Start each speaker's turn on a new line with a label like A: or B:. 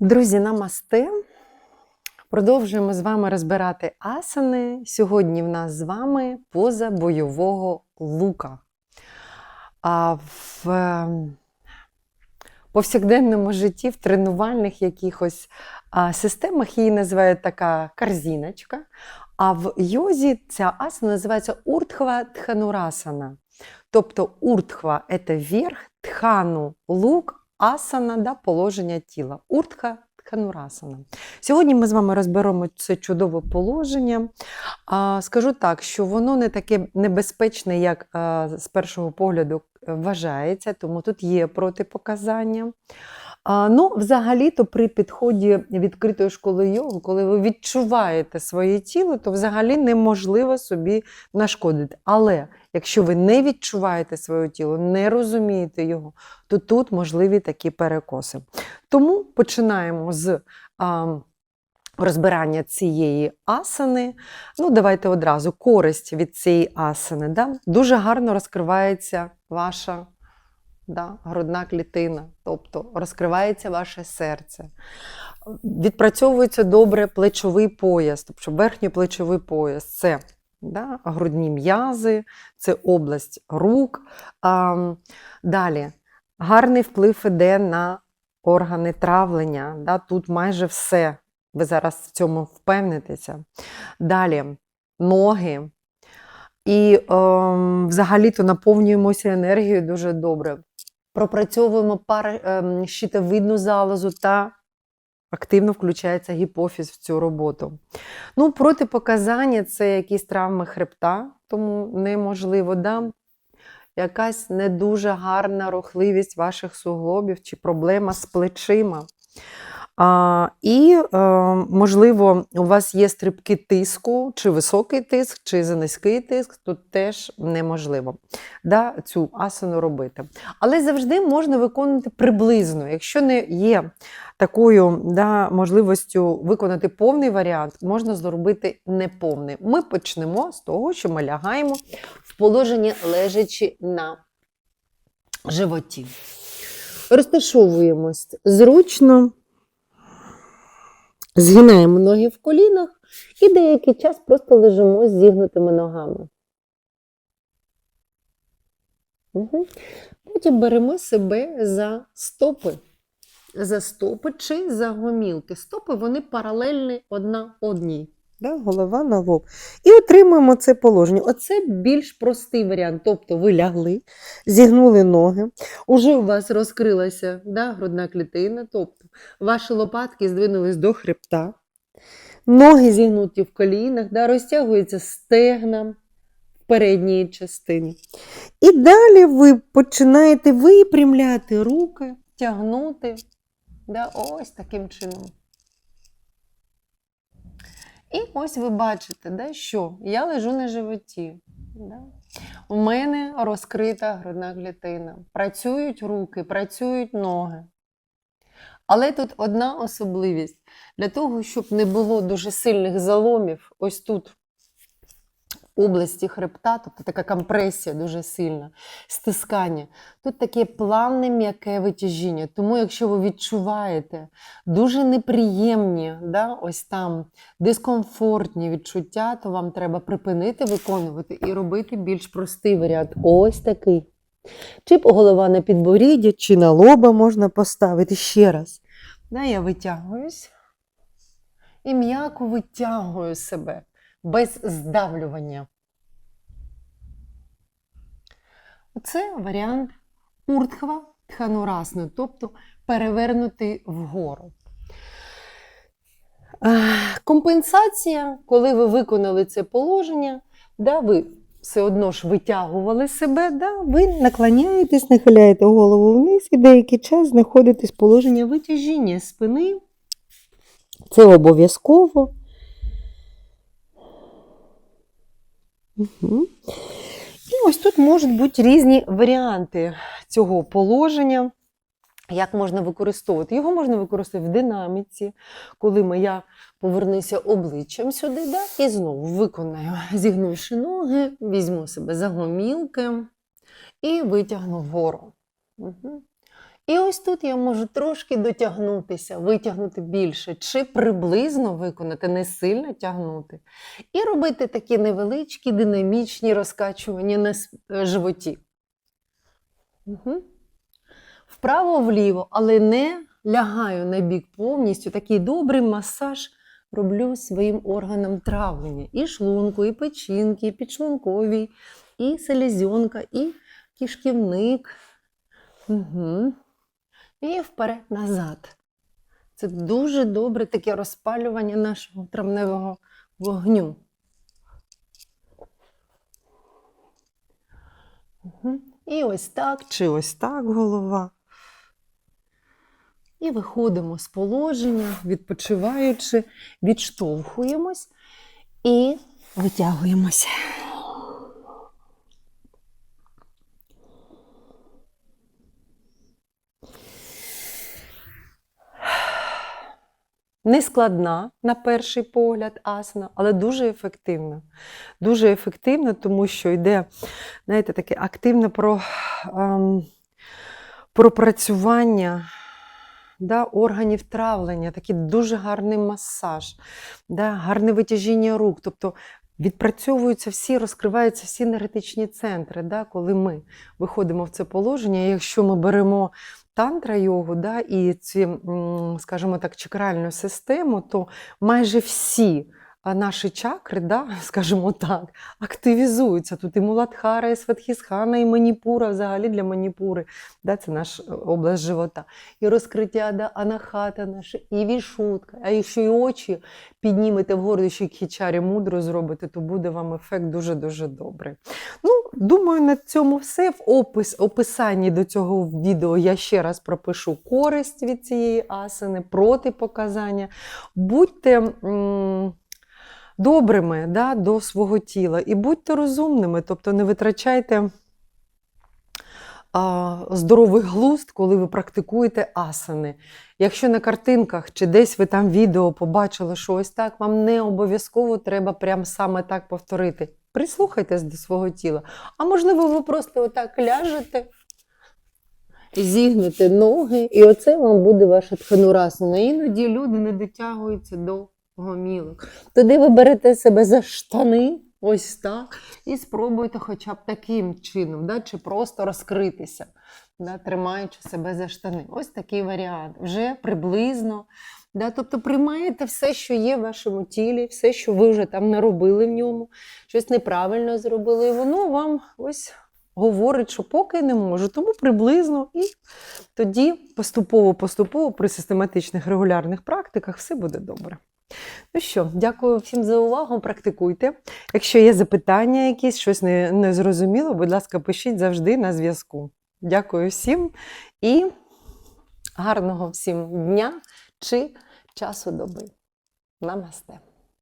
A: Друзі, намасте. Продовжуємо з вами розбирати асани. Сьогодні в нас з вами поза бойового лука. А в е, повсякденному житті, в тренувальних якихось системах її називають така корзиночка. А в йозі ця асана називається уртхва тханурасана. Тобто уртхва це верх, тхану лук, асана да, положення тіла. Уртха тханурасана. Сьогодні ми з вами розберемо це чудове положення. Скажу так, що воно не таке небезпечне, як з першого погляду вважається, тому тут є протипоказання. Ну, взагалі-то при підході відкритої школи йоги, коли ви відчуваєте своє тіло, то взагалі неможливо собі нашкодити. Але якщо ви не відчуваєте своє тіло, не розумієте його, то тут можливі такі перекоси. Тому починаємо з а, розбирання цієї асани. Ну, давайте одразу користь від цієї асани. Да? Дуже гарно розкривається ваша да, грудна клітина, тобто розкривається ваше серце. Відпрацьовується добре плечовий пояс, тобто верхній плечовий пояс це да, грудні м'язи, це область рук. А, далі гарний вплив іде на органи травлення. Да, тут майже все. Ви зараз в цьому впевнитеся. Далі ноги. І ем, взагалі-то наповнюємося енергією дуже добре. Пропрацьовуємо пара, ем, щитовидну залозу та активно включається гіпофіз в цю роботу. Ну, протипоказання це якісь травми хребта, тому неможливо. Да? Якась не дуже гарна рухливість ваших суглобів чи проблема з плечима. А, і, е, можливо, у вас є стрибки тиску, чи високий тиск, чи за низький тиск, тут теж неможливо да, цю асану робити. Але завжди можна виконувати приблизно. Якщо не є такою да, можливістю виконати повний варіант, можна зробити неповний. Ми почнемо з того, що ми лягаємо в положенні лежачи на животі. Розташовуємось зручно. Згинаємо ноги в колінах і деякий час просто лежимо з зігнутими ногами. Угу. Потім беремо себе за стопи. За стопи чи за гомілки. Стопи вони паралельні одна одній. Да? Голова на лоб. І отримуємо це положення. Оце більш простий варіант. Тобто ви лягли, зігнули ноги, уже у вас розкрилася да, грудна клітина, тобто ваші лопатки здвинулись до хребта, ноги зігнуті в колінах, да, розтягується стегна в передній частині. І далі ви починаєте випрямляти руки, тягнути да, ось таким чином. І ось ви бачите, да, що я лежу на животі. Да? У мене розкрита грудна клітина. Працюють руки, працюють ноги. Але тут одна особливість. Для того, щоб не було дуже сильних заломів, ось тут, області хребта, тобто така компресія дуже сильна, стискання. Тут таке плавне м'яке витяжіння. Тому, якщо ви відчуваєте дуже неприємні, да, ось там дискомфортні відчуття, то вам треба припинити виконувати і робити більш простий варіант. Ось такий. Чи голова на підборіддя, чи на лоба можна поставити ще раз. Да, я витягуюсь і м'яко витягую себе без здавлювання. Це варіант уртхва тханурасни, тобто перевернутий вгору. Компенсація, коли ви виконали це положення, да, ви все одно ж витягували себе, да, ви наклоняєтесь, нахиляєте голову вниз і деякий час знаходитесь положення витяжіння спини. Це обов'язково. І ось тут можуть бути різні варіанти цього положення. Як можна використовувати? Його можна використовувати в динаміці, коли ми- я повернуся обличчям сюди, да, і знову виконаю, зігнувши ноги, візьму себе за гомілки і витягну вгору. Угу. І ось тут я можу трошки дотягнутися, витягнути більше, чи приблизно виконати, не сильно тягнути. І робити такі невеличкі динамічні розкачування на е, животі. Угу. Вправо-вліво, але не лягаю на бік повністю. Такий добрий масаж роблю своїм органам травлення. І шлунку, і печінки, і підшлунковій, і селезенка, і кишківник. Угу. І вперед-назад. Це дуже добре таке розпалювання нашого травневого вогню. Угу. І ось так, чи ось так голова. І виходимо з положення, відпочиваючи, відштовхуємось і витягуємося. Нескладна на перший погляд асана, але дуже ефективна. Дуже ефективна, тому що йде, знаєте, таке активне про, ем, пропрацювання да, органів травлення, такий дуже гарний масаж, да, гарне витяжіння рук. Тобто відпрацьовуються всі, розкриваються всі енергетичні центри, да, коли ми виходимо в це положення. Якщо ми беремо тантра йогу да, і ці, скажімо так, чакральну систему, то майже всі наші чакри, да, скажімо так, активізуються. Тут і Муладхара, і Сватхісхана, і Маніпура, взагалі для Маніпури. Да, це наш е, область живота. І розкриття да, анахата наша, і вішутка. А якщо і очі піднімете вгору, ще хічарі мудро зробите, то буде вам ефект дуже-дуже добрий. Ну, думаю, на цьому все. В опис, описанні до цього відео я ще раз пропишу користь від цієї асани, протипоказання. Будьте. м, добрими да, до свого тіла і будьте розумними, тобто не витрачайте а, здоровий глузд, коли ви практикуєте асани. Якщо на картинках чи десь ви там відео побачили, що ось так, вам не обов'язково треба прям саме так повторити. Прислухайтесь до свого тіла. А можливо, ви просто отак ляжете, зігнете ноги, і оце вам буде ваша тханурасана. Іноді люди не дотягуються до гомілок. Тоді ви берете себе за штани, ось так, і спробуйте хоча б таким чином, да, чи просто розкритися, да, тримаючи себе за штани. Ось такий варіант. Вже приблизно. Да, тобто приймаєте все, що є в вашому тілі, все, що ви вже там наробили в ньому, щось неправильно зробили, і воно вам ось говорить, що поки не можу, тому приблизно і тоді поступово-поступово при систематичних регулярних практиках все буде добре. Ну що, дякую всім за увагу. Практикуйте. Якщо є запитання, якісь, щось не, не зрозуміло, будь ласка, пишіть завжди на зв'язку. Дякую всім і гарного всім дня чи часу доби. Намасте.